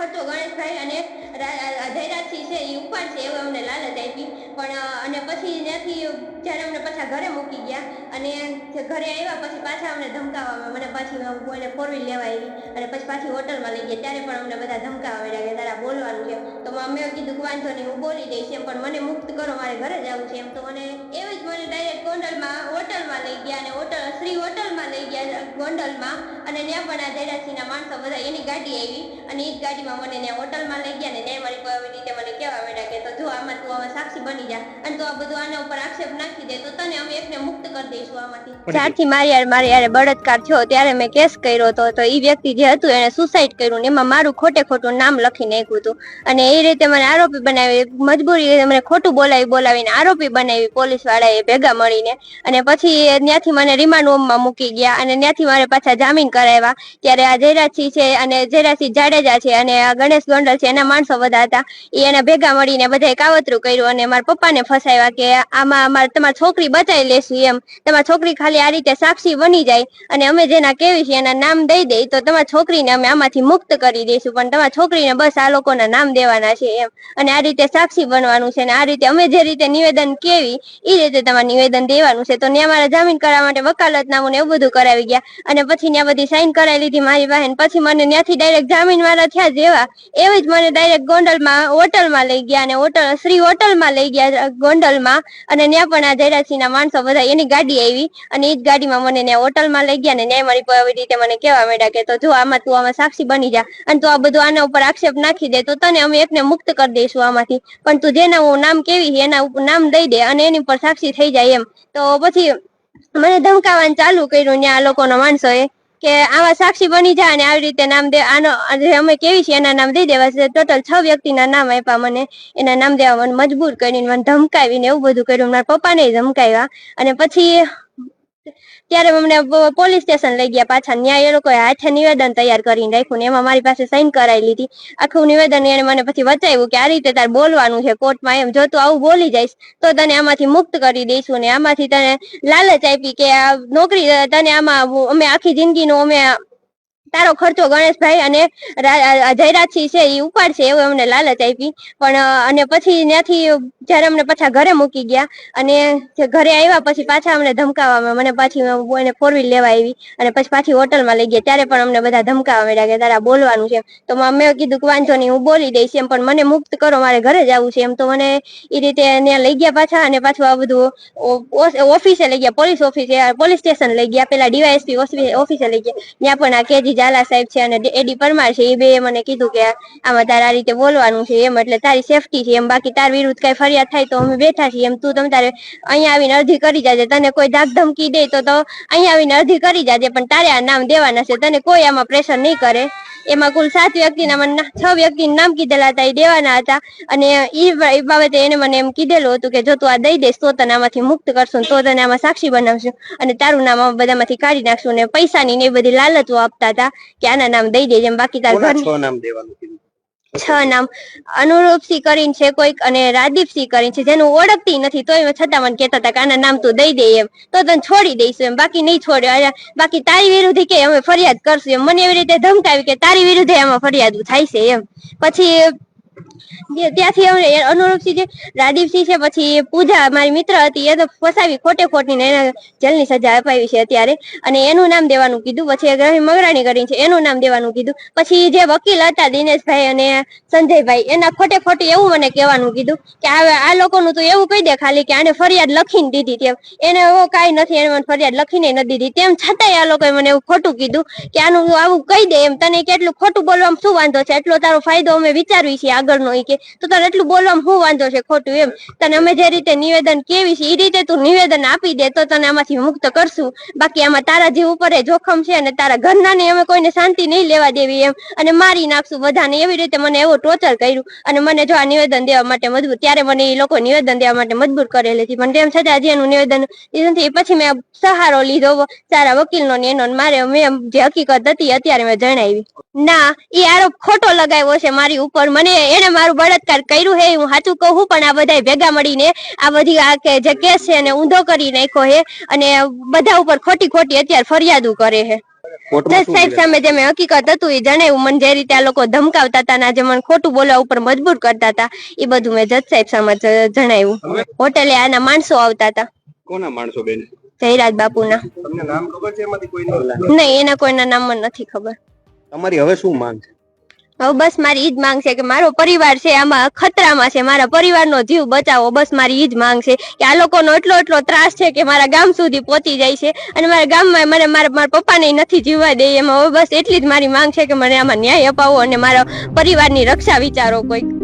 ખર્ચો ગણેશભાઈ અને રા- છે એ ઉપાડશે એવું અમને લાલચ આપી. પણ અને પછી ત્યાંથી જ્યારે અમને પાછા ઘરે મૂકી ગયા, અને ઘરે આવ્યા પછી પાછા અમને ધમકાવવામાં, મને પાછી કોઈને ફોર વ્હીલ લેવા આવી, અને પછી પાછી હોટલમાં લઈ ગયા, ત્યારે પણ અમને બધા ધમકાવા મળ્યા કે તારા બોલવાનું છે. તો મેં કીધું કે વાંધો નહીં, હું બોલી દઈશ એમ, પણ મને મુક્ત કરો, મારે ઘરે જવું છે એમ. તો મને એવી જ મને ડાયરેક્ટ ગોંડલમાં, હોટલમાં લઈ ગયા, અને હોટલ, શ્રી હોટલમાં લઈ ગયા, ગોંડલમાં. અને ત્યાં પણ આ જયરાજસિંહના માણસો બધા એની ગાડી આવી, અને એ જ ગાડીમાં મને ત્યાં હોટલમાં લઈ ગયા ને ત્યાં મારી કોઈ આવી રીતે મને કહેવા માંડ્યા કે તો જો આમાં તું આવા સાક્ષી બની જા. અને તો આ બધું આના ઉપર આક્ષેપ નાખી દે તો તને અમે એકને મુક્ત કરી દઈશું આમાંથી. જ્યારથી મારી યાર મારી યારે બળાત્કાર થયો ત્યારે મેં કેસ કર્યો હતો તો એ વ્યક્તિ જે હતું એને સુસાઇડ કર્યું ને એમાં મારું ખોટે ખોટું નામ લખી નાખ્યું હતું. અને એ રીતે મને આરોપી બનાવી મજબૂરી મને ખોટું બોલાવી બોલાવીને આરોપી બનાવી પોલીસ વાળાએ ભેગા મળીને. અને પછી ત્યાંથી મને રિમાન્ડ હોમમાં મૂકી ગયા અને ત્યાંથી મારે પાછા જામીન કરાવ્યા. ત્યારે આ જયરાજસિંહ છે અને જયરાજસિંહ જાડેજા છે અને આ ગણેશ ગોંડલ છે એના માણસો બધા હતા. એ એને ભેગા મળીને બધાએ કાવતરું કર્યું અને મારા પપ્પાને ફસાયા કે આમાં અમારે તમારી છોકરી બચાવી લેશું એમ. તમારી છોકરી ખાલી આ રીતે સાક્ષી બની જાય અને અમે જેના કેવી છે એના નામ દઈ દઈ તો તમારી છોકરીને અમે આમાંથી મુક્ત કરી દઈશું. પણ તમારી છોકરીને બસ આ લોકોના નામ દેવાના છે એમ. અને આ રીતે સાક્ષી બનવાનું છે અને આ રીતે અમે જે રીતે નિવેદન કેવી એ રીતે તમારે નિવેદન દેવાનું છે. તો ત્યાં મારા જામીન કરવા માટે વકાલતનામું ને એવું બધું કરાવી ગયા. અને પછી ત્યાં બધી સાઈન કરાવી લીધી મારી બહેન પછી મને ત્યાંથી ડાયરેક્ટ જામીન વાળા થયા જેવા. એવી જ મને ડાયરેક્ટ ગોંડલમાં, હોટલમાં લઈ ગયા અને હોટલ શ્રી હોટલમાં લઈ ગયા ગોંડલમાં. અને ત્યાં પણ આ જયરાજસિંહના માણસો બધા એની ગાડી આવી અને એ જ ગાડીમાં મને ત્યાં હોટલમાં લઈ ગયા ને ન્યાય મારી આવી રીતે મને કહેવા માંડ્યા કે તો જો આમાં તું આમાં સાક્ષી બની જા. અને તું આ બધું આના ઉપર આક્ષેપ નાખી દે તો તને અમે એકને મુક્ત કરી દઈશું આમાંથી. પણ તું જેના હું નામ કેવી એના ઉપર નામ દઈ દે અને એની પર સાક્ષી થઈ જાય એમ. તો પછી મને ધમકાવાનું ચાલુ કર્યું ત્યાં આ લોકોના માણસોએ. કે આવા સાક્ષી બની જાય અને આવી રીતે નામ દે, આનો અમે કેવી છે એના નામ દઈ દેવા છે. ટોટલ છ વ્યક્તિના નામ આપ્યા મને, એના નામ દેવા મને મજબૂર કરીને મને ધમકાવીને એવું બધું કર્યું. મારા પપ્પાને ધમકાવ્યા અને પછી ત્યારે અમને પોલીસ સ્ટેશન લઈ ગયા પાછા. ન્યાય એ લોકોએ હાથે નિવેદન તૈયાર કરીને રાખ્યું ને એમાં મારી પાસે સાઈન કરાવી લીધી. આખું નિવેદન એને મને પછી વચાવ્યું કે આ રીતે તારે બોલવાનું છે કોર્ટમાં એમ. જો તું આવું બોલી જઈશ, તો તને આમાંથી મુક્ત કરી દઈશું ને આમાંથી તને લાલચ આપી કે આ નોકરી, તને આમાં અમે આખી જિંદગીનું અમે તારો ખર્ચો ગણેશભાઈ અને જયરાજસિંહ છે એ ઉપાડશે એવું અમને લાલચ આપી. પણ અને પછી ત્યાંથી જ્યારે અમને પાછા ઘરે મૂકી ગયા અને ઘરે આવ્યા પછી પાછા અમને ધમકાવવા મને પાછી એને ફોર વ્હીલ લેવા આવી અને પછી પાછી હોટલમાં લઈ ગયા. ત્યારે પણ અમને બધા ધમકાવવા મળ્યા કે તારા બોલવાનું છે તો મ- કીધું કે વાંધો નહીં, હું બોલી દઈશ એમ, પણ મને મુક્ત કરો, મારે ઘરે જવું છે એમ. તો મને એ રીતે ત્યાં લઈ ગયા પાછા અને પાછું આ બધું ઓફિસે લઈ ગયા, પોલીસ ઓફિસે, પોલીસ સ્ટેશન લઈ ગયા, પેલા ડીવાયએસપી ઓફિસે લઈ ગયા. ત્યાં પણ આ કેજી ઝાલા સાહેબ છે અને એડી પરમાર છે, એ બે મને કીધું કે આમાં તારે આ રીતે બોલવાનું છે એમ, એટલે તારી સેફટી છે એમ, બાકી તાર વિરુદ્ધ કઈ ફરિયાદ થાય તો અમે બેઠા છીએ એમ, તું તમ તારે અહીંયા આવીને અરજી કરી જાજે, તને કોઈ ધાક ધમકી દે તો અહીંયા આવીને અરજી કરી જાજે, પણ તારે આ નામ દેવાના છે, તને કોઈ આમાં પ્રેશર નહીં કરે. એમાં કુલ સાત વ્યક્તિના મને છ વ્યક્તિના નામ કીધેલા હતા એ દેવાના હતા. અને ઈ બાબતે એને મને એમ કીધેલું હતું કે જો તું આ દઈ દઈશ તો તને આમાંથી મુક્ત કરશું તો તને આમાં સાક્ષી બનાવશું. અને તારું નામ બધામાંથી કાઢી નાખશું ને પૈસાની ને એ બધી લાલચો આપતા હતા કે આના નામ દઈ દેજે એમ બાકી તારું નામ દેવાનું છ નામ અનુરૂપસિંહ કરીને છે કોઈક અને રાદીપસિંહ કરીને છે, જેનું ઓળખતી નથી, તોય છતાં મને કહેતા હતા કે આના નામ તું દઈ દે એમ. તો તને છોડી દઈશું એમ. બાકી નહીં છોડ્યો. બાકી તારી વિરુદ્ધ કે અમે ફરિયાદ કરશું એમ. મને એવી રીતે ધમકાવી કે તારી વિરુદ્ધ એમાં ફરિયાદ થાય છે એમ. પછી ત્યાંથી અનુરૂપસિંહ છે રાદીપસિંહ છે, પછી પૂજા મારી મિત્ર હતી, એ તો ફસાવી ખોટે ખોટી ને જેલની સજા અપાવી છે અત્યારે. અને એનું નામ દેવાનું કીધું, પછી ગ્રહી મગરાણી કરીને છે, એનું નામ દેવાનું કીધું. પછી જે વકીલ હતા દિનેશભાઈ અને સંજયભાઈ, એના ખોટે ખોટી એવું મને કહેવાનું કીધું કે હવે આ લોકોનું તો એવું કહી દે ખાલી કે આને ફરિયાદ લખીને દીધી તેમ. એને એવો કાંઈ નથી, એને મને ફરિયાદ લખીને નથી દીધી તેમ છતાંય આ લોકોએ મને એવું ખોટું કીધું કે આનું આવું કહી દે એમ. તને કેટલું ખોટું બોલવામાં શું વાંધો છે? એટલો તારો ફાયદો અમે વિચારવી છીએ આગળનો કે, તો તને એટલું બોલવામાં શું વાંધો છે ખોટું એમ? તને અમે જે રીતે નિવેદન કેવી છે એ રીતે તું નિવેદન આપી દે તો તને આમાંથી મુક્ત કરશું. બાકી આમાં તારા જીવ ઉપર જોખમ છે અને તારા ઘરના ને અમે કોઈને શાંતિ નહીં લેવા દેવી એમ. અને મારી નાખશું બધાને. એવી રીતે મને એવો ટોર્ચર કર્યું અને મને જો આ નિવેદન દેવા માટે મજબૂર, ત્યારે મને એ લોકો નિવેદન દેવા માટે મજબૂર કરેલી હતી. પણ તેમ છતાં હજી એનું નિવેદન દીધું નથી. પછી મેં સહારો લીધો. સારા વકીલનો ને એનો મારે મેં જે હકીકત હતી અત્યારે મેં જણાવી. ના એ આરોપ ખોટો લગાવ્યો છે મારી ઉપર. મને એને મારું બળાત્કાર કર્યું હે હું સાચું કહું પણ આ બધા ભેગા મળીને આ બધી આ કે જે કેસ છે એને ઊંધો કરી નાખ્યો હે અને બધા ઉપર ખોટી ખોટી અત્યારે ફરિયાદો કરે હે. જજ સાહેબ સામે જે મેં હકીકત હતું એ જણાવ્યું મને જે રીતે આ લોકો ધમકાવતા હતા આજે મને ખોટું બોલવા ઉપર મજબૂર કરતા હતા એ બધું મેં જજ સાહેબ સામે જ- જણાવ્યું. હોટેલે આના માણસો આવતા હતા. કોના માણસો બેન? જયરાજ બાપુના. તમને નામ ખબર છે? એમાંથી નહીં એના કોઈના નામ મને નથી ખબર. તમારી હવે શું માંગ છે? હવે બસ મારી ઈજ માંગ છે કે મારો પરિવાર છે, આમાં ખતરામાં છે, મારા પરિવારનો જીવ બચાવો, બસ મારી ઈજ માંગ છે કે આ લોકોનો એટલો એટલો ત્રાસ છે કે મારા ગામ સુધી પહોંચી જાય છે અને મારા ગામમાં મને મારા મારા પપ્પાને નથી જીવવા દે એમાં હવે બસ એટલી જ મારી માંગ છે કે મને આમાં ન્યાય અપાવો અને મારા પરિવારની રક્ષા વિચારો કોઈક.